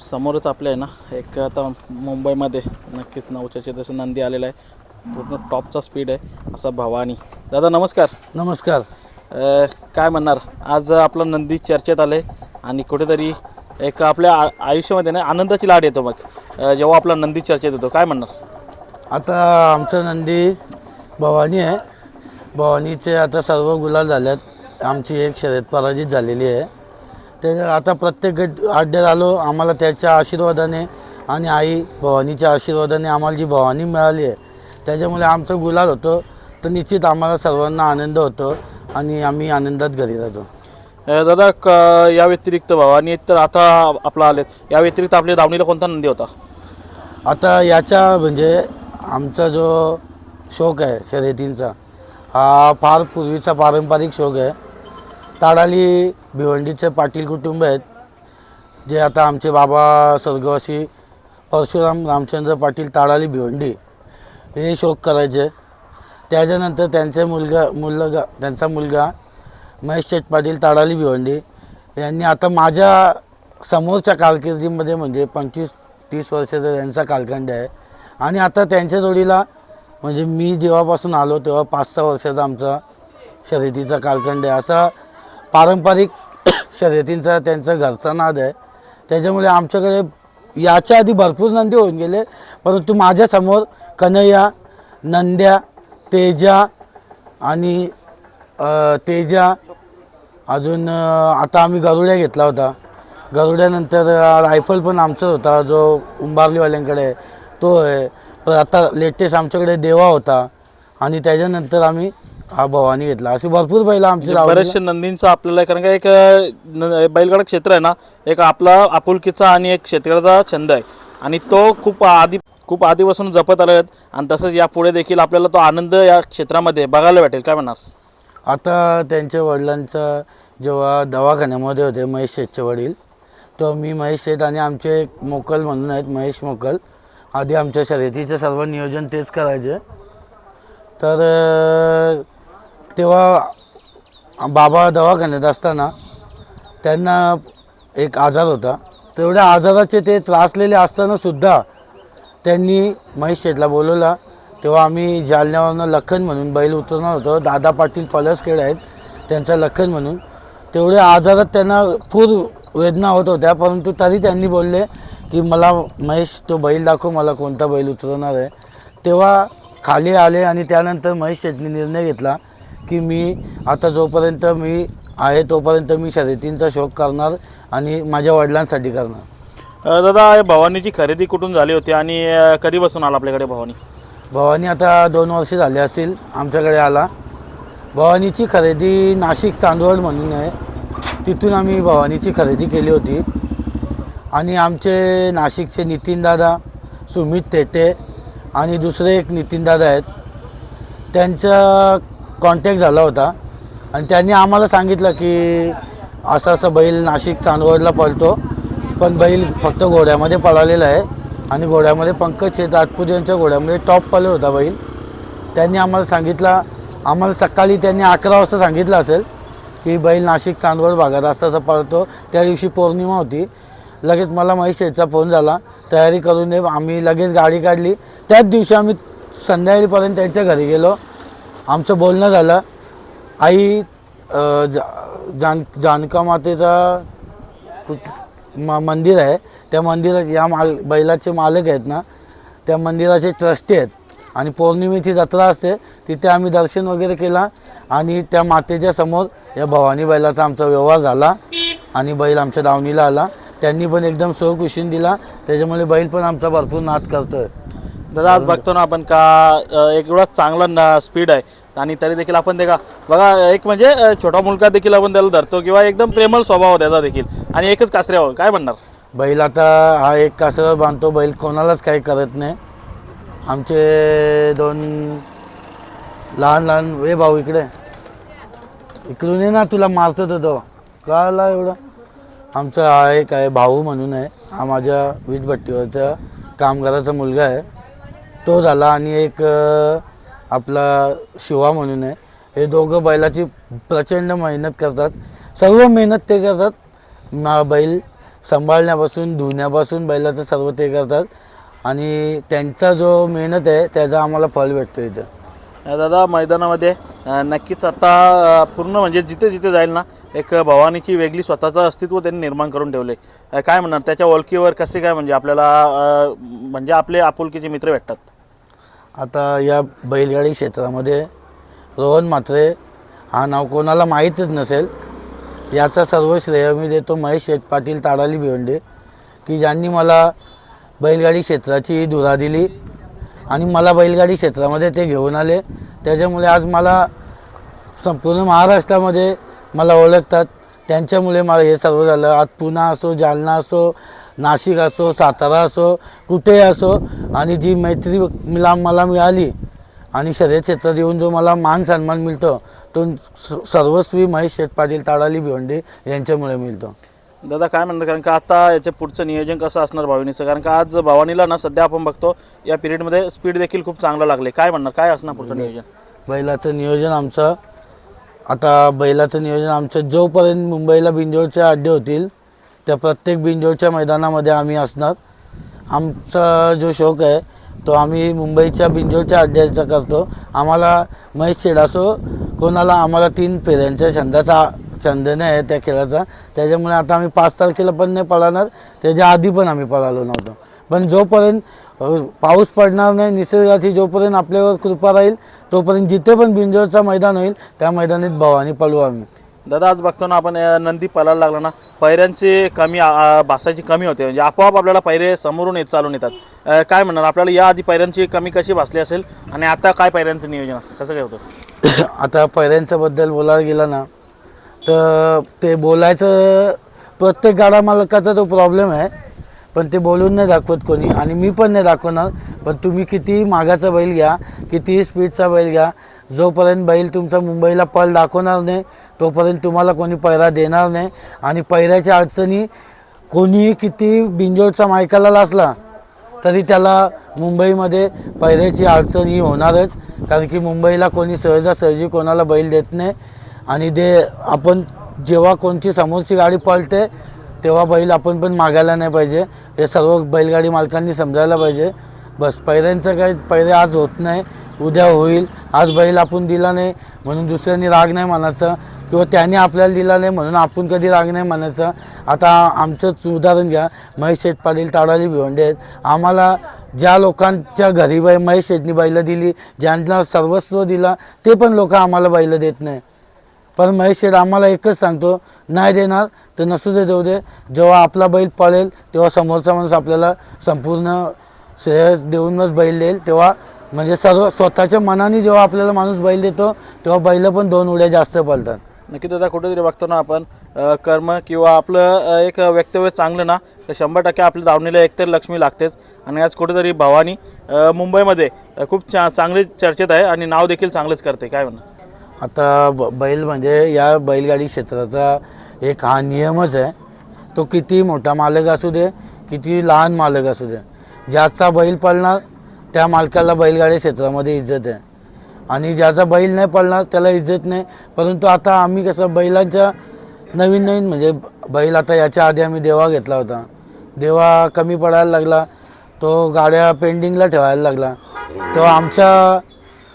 समोरच आपलं आहे ना एक आता मुंबईमध्ये नक्कीच नवच्याचे जसं नंदी आलेला आहे पूर्ण टॉपचा स्पीड आहे असा भवानी. दादा नमस्कार. नमस्कार. अ, काय म्हणणार? आज आपलं नंदी चर्चेत आले आणि कुठेतरी एक आपल्या आ- आयुष्यामध्ये ना आनंदाची लाट येतो मग. अ, जेव्हा आपला नंदी चर्चेत येतो काय म्हणणार? आता आमचं नंदी भवानी आहे. भवानीचे आता सर्व गुलाल झाल्यात आमची एक शर्यत पराजित झालेली आहे. ते आता प्रत्येक गट अड्ड्यात आलो आम्हाला त्याच्या आशीर्वादाने आणि आई भवानीच्या आशीर्वादाने आम्हाला जी भवानी मिळाली आहे त्याच्यामुळे आमचं गुलाल होतं. तर निश्चित आम्हाला सर्वांना आनंद होतो आणि आम्ही आनंदात घरी राहतो. दादा क या व्यतिरिक्त भवानी तर आता आपला आलेत. या व्यतिरिक्त आपल्या दावणीला कोणता नंदी होता? आता याच्या म्हणजे आमचा जो शौक आहे शर्यतींचा हा फार पूर्वीचा पारंपरिक शौक आहे. ताडाली भिवंडीचे पाटील कुटुंब आहेत जे आता आमचे बाबा स्वर्गवासी परशुराम रामचंद्र पाटील ताडाली भिवंडी हे शोक करायचे. त्याच्यानंतर त्यांचे मुलगा मुलगा त्यांचा मुलगा महेश शेठ पाटील ताडाली भिवंडी यांनी आता माझ्या समोरच्या कारकिर्दीमध्ये म्हणजे पंचवीस तीस वर्षाचा त्यांचा कालखंड आहे. आणि आता त्यांच्या जोडीला म्हणजे मी जेव्हापासून आलो तेव्हा पाच सहा वर्षाचा आमचा शर्यतीचा कालखंड आहे. असा पारंपरिक शर्यतींचा त्यांचा घरचा नाद आहे. त्याच्यामुळे आमच्याकडे याच्या आधी भरपूर नंदी होऊन गेले. परंतु माझ्यासमोर कन्हैया नंद्या तेजा आणि तेजा अजून आता आम्ही गरुड्या घेतला होता. गरुड्यानंतर रायफल पण आमचाच होता. जो उंबारलीवाल्यांकडे तो आहे. आता लेटेस्ट आमच्याकडे देवा होता. आणि त्याच्यानंतर आम्ही हा भवानी घेतला. असे भरपूर बैल आमचे म्हणजे लावलेले. बरेचसे नंदींचं आपल्याला कारण का एक अ, न- बैलगाडा क्षेत्र आहे ना एक आपला आपुलकीचा आणि एक शेतकऱ्याचा छंद आहे. आणि तो खूप आधी खूप आधीपासून जपत आला आहेत आणि तसंच यापुढे देखील आपल्याला तो आनंद या क्षेत्रामध्ये बघायला भेटेल. काय म्हणणार? आता त्यांच्या वडिलांचं जेव्हा दवाखान्यामध्ये होते महेश शेठचे वडील तेव्हा मी महेश शेठ आणि आमचे एक मोकल म्हणून आहेत महेश मोकल. आधी आमच्या शर्यतीचं सर्व नियोजन तेच करायचे. तर अं, तेव्हा बाबा दवाखान्यात असताना त्यांना एक आजार होता. तेवढ्या आजाराचे ते त्रासलेले असताना सुद्धा त्यांनी महेश शेठला बोलवला. तेव्हा आम्ही जालन्यावरनं लखन म्हणून बैल उतरणार होतो. दादा पाटील पलसखेड आहेत त्यांचा लखन म्हणून. तेवढ्या आजारात त्यांना पूर वेदना होत होत्या परंतु तरी त्यांनी बोलले की मला महेश तो बैल दाखव मला कोणता बैल उतरवणार आहे. तेव्हा खाली आले आणि त्यानंतर महेश शेठने निर्णय घेतला की मी आता जोपर्यंत मी आहे तोपर्यंत मी शर्यतींचा शौक करणार आणि माझ्या वडिलांसाठी करणार. दादा हे भवानीची खरेदी कुठून झाली होती आणि अ, कधीपासून आला आपल्याकडे भवानी? भवानी आता दोन वर्ष झाले असतील आमच्याकडे आला. भवानीची खरेदी नाशिक चांदवड म्हणून आहे. तिथून आम्ही भवानीची खरेदी केली होती. आणि आमचे नाशिकचे नितीनदादा सुमित तेटे आणि दुसरे एक नितीनदादा आहेत. त्यांचा कॉन्टॅक्ट झाला होता. आणि त्यांनी आम्हाला सांगितलं की असं असं बैल नाशिक चांदवडला पळतो. पण बैल फक्त घोड्यामध्ये पळालेला आहे. आणि घोड्यामध्ये पंकज शेत राजपूत यांच्या घोड्यामध्ये टॉप पळला होता बैल. त्यांनी आम्हाला सांगितलं आम्हाला सकाळी त्यांनी अकरा वाजता सांगितलं असेल की बैल नाशिक चांदवड भागात असं असं पळतो. त्या दिवशी पौर्णिमा होती. लगेच मला महेश शेठचा फोन झाला. तयारी करून दे आम्ही लगेच गाडी काढली. त्याच दिवशी आम्ही संध्याकाळीपर्यंत त्यांच्या घरी गेलो. आमचं बोलणं झालं. आई जा- जान जानका मातेचा मा मंदिर आहे. त्या मंदिरात या माल बैलाचे मालक आहेत ना त्या मंदिराचे ट्रस्टी आहेत. आणि पौर्णिमेची जत्रा असते तिथे आम्ही दर्शन वगैरे केला आणि त्या मातेच्या समोर या भवानी बैलाचा आमचा व्यवहार झाला आणि बैल आमच्या दावणीला आला. त्यांनी पण एकदम सहकुशीन दिला. त्याच्यामुळे बैल पण आमचा भरपूर नाद करतोय. दादा आज बघतो ना आपण का एक एवढा चांगला स्पीड आहे. आणि तरी देखील आपण ते का बघा एक म्हणजे छोटा मुलगा देखील आपण त्याला धरतो किंवा एकदम प्रेमल स्वभाव त्याचा देखील. आणि एकच कासऱ्यावर हो, काय म्हणणार? बैल आता हा एक कासऱ्यावर बांधतो बैल कोणालाच काही करत नाही. आमचे दोन लहान लहान वे भाऊ इकडे. इकडून ये ना तुला मारतो तो तो. कळाला एवढं? आमचा हा एक आहे भाऊ म्हणून आहे. हा माझ्या वीजभट्टीवरचा कामगाराचा मुलगा आहे. तो झाला आणि एक आपला शिवा म्हणून आहे. हे दोघं बैलाची प्रचंड मेहनत करतात. सर्व मेहनत ते करतात. ना बैल सांभाळण्यापासून धुण्यापासून बैलाचं सर्व ते करतात. आणि त्यांचा जो मेहनत आहे त्याचा आम्हाला फळ भेटतो इथं. दादा मैदानामध्ये अ, नक्कीच आता अ, पूर्ण म्हणजे जिथे जिथे जाईल ना एक भवानीची वेगळी स्वतःचं अस्तित्व त्यांनी निर्माण करून ठेवले काय म्हणणार? त्याच्या ओळखीवर कसे काय म्हणजे आपल्याला अ, म्हणजे आपले आपुलकीचे मित्र भेटतात? आता या बैलगाडी क्षेत्रामध्ये रोहन म्हात्रे हा नाव कोणाला माहीतच नसेल. याचा सर्व श्रेय मी देतो महेश शेठ पाटील ताडाली भिवंडे की ज्यांनी मला बैलगाडी क्षेत्राची धुरा दिली आणि मला बैलगाडी क्षेत्रामध्ये ते घेऊन आले. त्याच्यामुळे आज मला संपूर्ण महाराष्ट्रामध्ये मला ओळखतात. त्यांच्यामुळे मला हे सर्व झालं. आज पुणा असो जालना असो नाशिक असो सातारा असो कुठेही असो आणि जी मैत्री मिला मला मिळाली आणि शर्यत क्षेत्रात येऊन जो मला मान सन्मान मिळतो तो सर्वस्वी महेश शेठ पाटील ताडाली भिवंडे यांच्यामुळे मिळतो. दादा काय म्हणणार कारण का आता याच्या पुढचं नियोजन कसं असणार भावनीचं? कारण का आज भावानीला ना सध्या आपण बघतो या पिरियडमध्ये स्पीड देखील खूप चांगलं लागले. काय म्हणणार? काय असणार पुढचं नियोजन? बैलाचं नियोजन आमचं. आता बैलाचं नियोजन आमचं जोपर्यंत मुंबईला बिंजोरचे अड्डे होतील त्या प्रत्येक बिंजोच्या मैदानामध्ये आम्ही असणार. आमचा जो शौक आहे तो आम्ही मुंबईच्या बिंजोच्या अड्ड्याचा करतो. आम्हाला महेश चेडासो असो कोणाला आम्हाला तीन फेऱ्यांच्या छंदाचा छंद नाही आहे त्या खेळाचा. त्याच्यामुळे आता आम्ही पाच तारखेला पण नाही पळणार त्याच्या आधी पण आम्ही पळालो नव्हतो. पण जोपर्यंत पाऊस पडणार नाही निसर्गाची जोपर्यंत आपल्यावर कृपा राहील तोपर्यंत जिथे पण बिंजोरचा मैदान होईल त्या मैदानात भवानी पळू आम्ही. दादा आज बघतो ना आपण नंदी पळायला लागला ना पैऱ्यांची कमी भासायची कमी होते. म्हणजे आपोआप आपल्याला पैरे समोरून येत चालून येतात. काय म्हणणार? आपल्याला या आधी पैऱ्यांची कमी कशी भासली असेल? आणि आता काय पैऱ्यांचं नियोजन असतं? कसं काय होतं? आता पैऱ्यांच्याबद्दल बोलायला गेलं ना तर ते बोलायचं प्रत्येक गाडा मालकाचा तो प्रॉब्लेम आहे. पण ते बोलून नाही दाखवत कोणी. आणि मी पण नाही दाखवणार. पण तुम्ही किती मागाचा बैल घ्या किती स्पीडचा बैल घ्या. जोपर्यंत बैल तुमचा मुंबईला पळ दाखवणार नाही तोपर्यंत तुम्हाला कोणी पैरा देणार नाही. आणि पैऱ्याच्या अडचणी कोणीही किती बिंजोडचा मायकाला असला तरी त्याला मुंबईमध्ये पैऱ्याची अडचण ही होणारच. कारण की मुंबईला कोणी सहजासहजी कोणाला बैल देत नाही. आणि दे आपण जेव्हा कोणची समोरची गाडी पळते तेव्हा बैल आपण पण मागायला नाही पाहिजे. हे सर्व बैलगाडी मालकांनी समजायला पाहिजे. बस पैऱ्यांचं काही पैरे आज होत नाही. उद्या होईल. आज बैल आपण दिला नाही. म्हणून दुसऱ्यांनी राग नाही म्हणायचं किंवा त्याने आपल्याला दिला नाही म्हणून आपण कधी राग नाही म्हणायचं. आता आमचंच उदाहरण घ्या. महेश शेठ पाटील ताडाली भिवंडे आहेत. आम्हाला ज्या लोकांच्या घरी बाई महेश शेठनी बैलं दिली ज्यांना सर्वस्व दिला ते पण लोक आम्हाला बैलं देत नाही. पण महेश शेठ आम्हाला एकच सांगतो नाही देणार तर नसू दे देऊ दे. जेव्हा आपला बैल पळेल तेव्हा समोरचा माणूस आपल्याला संपूर्ण श्रेय देऊनच बैल देईल. तेव्हा म्हणजे सर्व स्वतःच्या मनाने जेव्हा आपल्याला माणूस बैल देतो तेव्हा बैल पण दोन उड्या जास्त पळतात. नक्की दादा कुठेतरी बघतो ना आपण कर्म किंवा आपलं एक वक्तव्य चांगलं ना तर शंभर टक्के आपल्या दावणीला एकतर लक्ष्मी लागतेच. आणि आज कुठेतरी भवानी मुंबईमध्ये खूप चा चांगली चर्चेत आहे आणि नाव देखील चांगलंच करते. काय म्हणणार आता ब बैल म्हणजे या बैलगाडी क्षेत्राचा एक हा नियमच आहे. तो किती मोठा मालक असू दे किती लहान मालक असू दे ज्याचा बैल पळणार त्या मालकाला बैलगाडी क्षेत्रामध्ये इज्जत आहे. आणि ज्याचा बैल नाही पळणार त्याला इज्जत नाही. परंतु आता आम्ही कसं बैलांच्या नवीन नवीन म्हणजे बैल आता याच्या आधी आम्ही देवा घेतला होता. देवा कमी पडायला लागला तो गाड्या पेंडिंगला ठेवायला लागला. तो आमच्या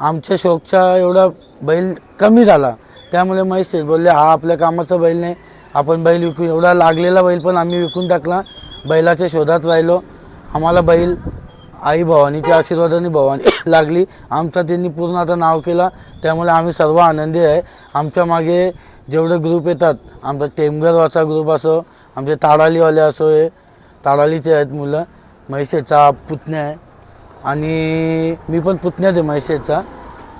आमच्या शोकचा एवढा बैल कमी झाला. त्यामुळे महेश बोलले हा आपल्या कामाचा बैल नाही. आपण बैल विकून एवढा लागलेला बैल पण आम्ही विकून टाकला. बैलाच्या शोधात राहिलो. आम्हाला बैल आई भवानीच्या आशीर्वादाने भवानी लागली. आमचा त्यांनी पूर्ण आता नाव केला. त्यामुळे आम्ही सर्व आनंदी आहे. आमच्या मागे जेवढे ग्रुप येतात आमचा टेमगरवाचा ग्रुप असो आमचे ताडालीवाले असो हे ताडालीचे आहेत मुलं. महेशचा पुतण्या आहे. आणि मी पण पुतण्यात आहे महेशचा.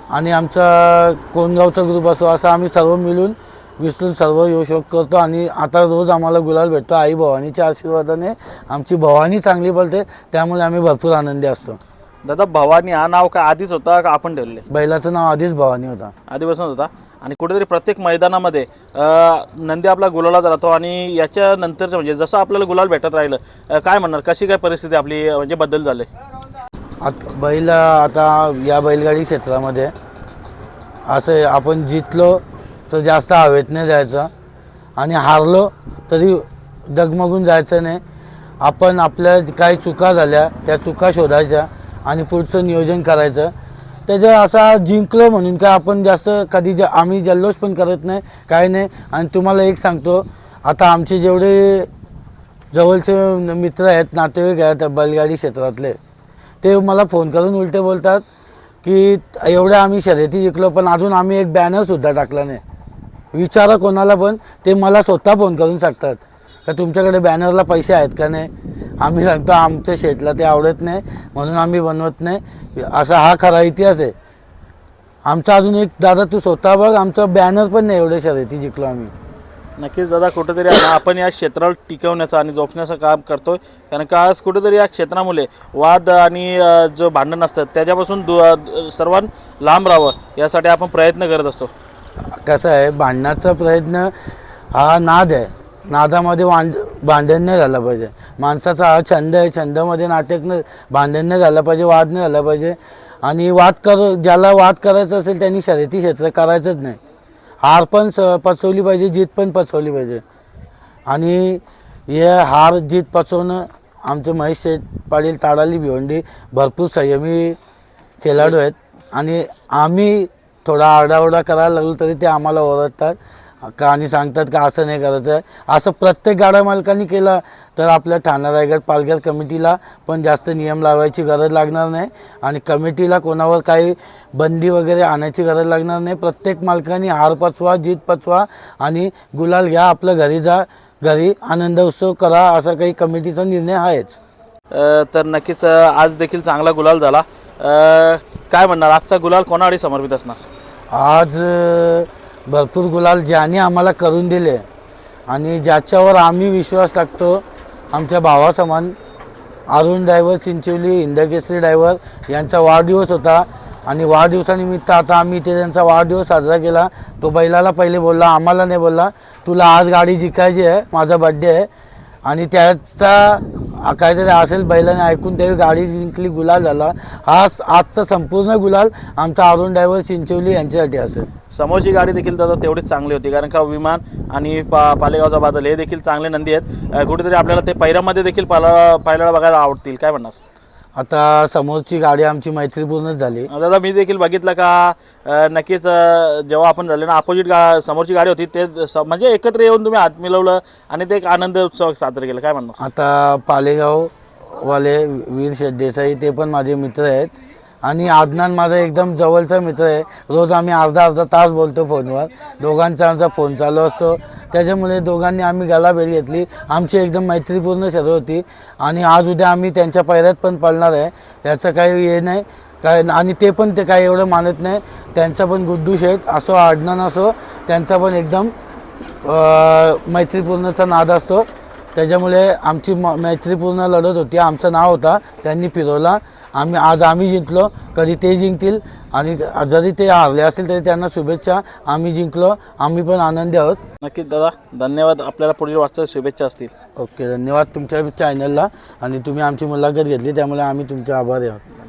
आणि आमचा कोणगावचा ग्रुप असो असं आम्ही सर्व मिळून विसरून सर्व येऊ शोक करतो. आणि आता रोज आम्हाला गुलाल भेटतो. आई भवानीच्या आशीर्वादाने आमची भवानी चांगली बोलते त्यामुळे आम्ही भरपूर आनंदी असतो. दादा भवानी हा नाव काय आधीच होता का आपण ठेवले बैलाचं नाव आधीच भवानी होता. आधीपासून होता. आणि कुठेतरी प्रत्येक मैदानामध्ये अ, नंदी आपला गुलाला राहतो आणि याच्या नंतरचं म्हणजे जसं आपल्याला गुलाल भेटत राहिलं अ, काय म्हणणार? कशी काय परिस्थिती आपली अ, म्हणजे बदल झाले? आत बैल आता या बैलगाडी क्षेत्रामध्ये असं आहे, आपण जितलो तर जास्त हवेत नाही जायचं आणि हारलो तरी डगमगून जायचं नाही. आपण आपल्या काही चुका झाल्या त्या चुका शोधायच्या. आणि पुढचं नियोजन करायचं. त्याच्या असा जिंकलो म्हणून का आपण जास्त कधी ज आम्ही जल्लोष पण करत नाही काय नाही. आणि तुम्हाला एक सांगतो आता आमचे जेवढे जवळचे मित्र आहेत नातेवाईक आहेत बैलगाडी क्षेत्रातले ते मला फोन करून उलटे बोलतात की एवढ्या आम्ही शर्यती जिंकलो पण अजून आम्ही एक बॅनरसुद्धा टाकला नाही. विचारा कोणाला पण ते मला स्वतः फोन करून सांगतात का तुमच्याकडे बॅनरला पैसे आहेत का नाही? आम्ही सांगतो आमच्या शेटला ते आवडत नाही म्हणून आम्ही बनवत नाही. असा हा खरा इतिहास आहे. आमचा अजून एक दादा तू स्वतः बघ आमचा बॅनर पण नाही एवढ्या शर्यती जिंकलो आम्ही. नक्कीच दादा कुठेतरी आपण या क्षेत्राला टिकवण्याचं आणि जोपण्याचं काम करतोय. कारण का आज कुठेतरी या क्षेत्रामुळे वाद आणि जो भांडण असतात त्याच्यापासून सर्वांना लांब राहावं यासाठी आपण प्रयत्न करत असतो. कसं आहे भांडणाचा प्रयत्न हा नाद आहे. नादामध्ये वांद भांडण नाही झालं पाहिजे. माणसाचा हा छंद आहे छंदामध्ये नाटक न भांडण नाही झालं पाहिजे वाद नाही झाला पाहिजे. आणि वाद कर ज्याला वाद करायचा असेल त्यांनी शर्यती क्षेत्र करायचंच नाही. हार पण स पचवली पाहिजे जीत पण पचवली पाहिजे. आणि हे हार जीत पचवणं आमचे महेश शेठ पाटील ताडाली भिवंडी भरपूर संयमी खेळाडू आहेत. आणि आम्ही थोडा आरडाओरडा करायला लागलो तरी ते आम्हाला ओरडतात. का आणि सांगतात का असं नाही करायचं? आहे असं प्रत्येक गाडा मालकांनी केलं तर आपल्या ठाणा रायगड पालघर कमिटीला पण जास्त नियम लावायची गरज लागणार नाही आणि कमिटीला कोणावर काही बंदी वगैरे आणायची गरज लागणार नाही. प्रत्येक मालकाने हार पचवा जीत पचवा आणि गुलाल घ्या आपलं घरी जा घरी आनंद उत्सव करा असा काही कमिटीचा निर्णय आहेच. तर नक्कीच आज देखील चांगला गुलाल झाला. काय म्हणणार? आजचा गुलाल कोणाकडे समर्पित असणार? आज भरपूर गुलाल ज्याने आम्हाला करून दिले. आणि ज्याच्यावर आम्ही विश्वास टाकतो आमच्या भावासमान अरुण ड्रायव्हर चिंचोली इंदकेसरी ड्रायव्हर यांचा वाढदिवस होता. आणि वाढदिवसानिमित्त आता आम्ही इथे त्यांचा वाढदिवस साजरा केला. तो बैलाला पहिले बोलला आम्हाला नाही बोलला. तुला आज गाडी जिंकायची आहे माझा बड्डे आहे. आणि त्याचा काहीतरी असेल बैलाने ऐकून त्यावेळी गाडी जिंकली गुलाल झाला. हा आजचा संपूर्ण गुलाल आमचा अरुण ड्रायव्हर चिंचवली यांच्यासाठी असेल. समोरची गाडी देखील दादा तेवढीच चांगली होती कारण का विमान आणि पा पालेगावचा बादल हे देखील चांगले नंदी आहेत. कुठेतरी आपल्याला ते पैरामध्ये देखील पाला पाहायला बघायला आवडतील. काय म्हणणार? आता समोरची गाडी आमची मैत्रीपूर्णच झाली. दादा मी देखील बघितलं का अ, नक्कीच अ, जेव्हा आपण झाले ना अपोजिट गा समोरची गाडी होती ते स- म्हणजे एकत्र येऊन तुम्ही हात मिळवलं आणि ते एक आनंद उत्सव साजरा केला. काय म्हणणार? आता पालेगाववाले वीर शेठ देसाई ते पण माझे मित्र आहेत. आणि आदनान माझा एकदम जवळचा मित्र आहे. रोज आम्ही अर्धा अर्धा तास बोलतो फोनवर. दोघांचा आमचा फोन चालू असतो. त्याच्यामुळे दोघांनी आम्ही गलाभेरी घेतली. आमची एकदम मैत्रीपूर्ण शर्यत होती. आणि आज उद्या आम्ही त्यांच्या पैऱ्यात पण पडणार आहे. याचं काही हे नाही. काय आणि ते पण ते काही एवढं मानत नाही. त्यांचा पण गुड्डू शेठ असो आडनान असो त्यांचा पण एकदम मैत्रीपूर्णचा नाद असतो. त्याच्यामुळे आमची म मैत्रीपूर्ण लढत होती. आमचं नाव होता त्यांनी फिरवला. आम्ही आज आम्ही जिंकलो. कधी ते जिंकतील आणि जरी ते हारले असतील तरी त्यांना शुभेच्छा. आम्ही जिंकलो. आम्ही पण आनंदी आहोत. नक्कीच दादा धन्यवाद. आपल्याला पुढील वाटचाल शुभेच्छा असतील. ओके धन्यवाद तुमच्या चॅनलला. आणि तुम्ही आमची मुलाखत घेतली त्यामुळे आम्ही तुमचे आभारी आहोत.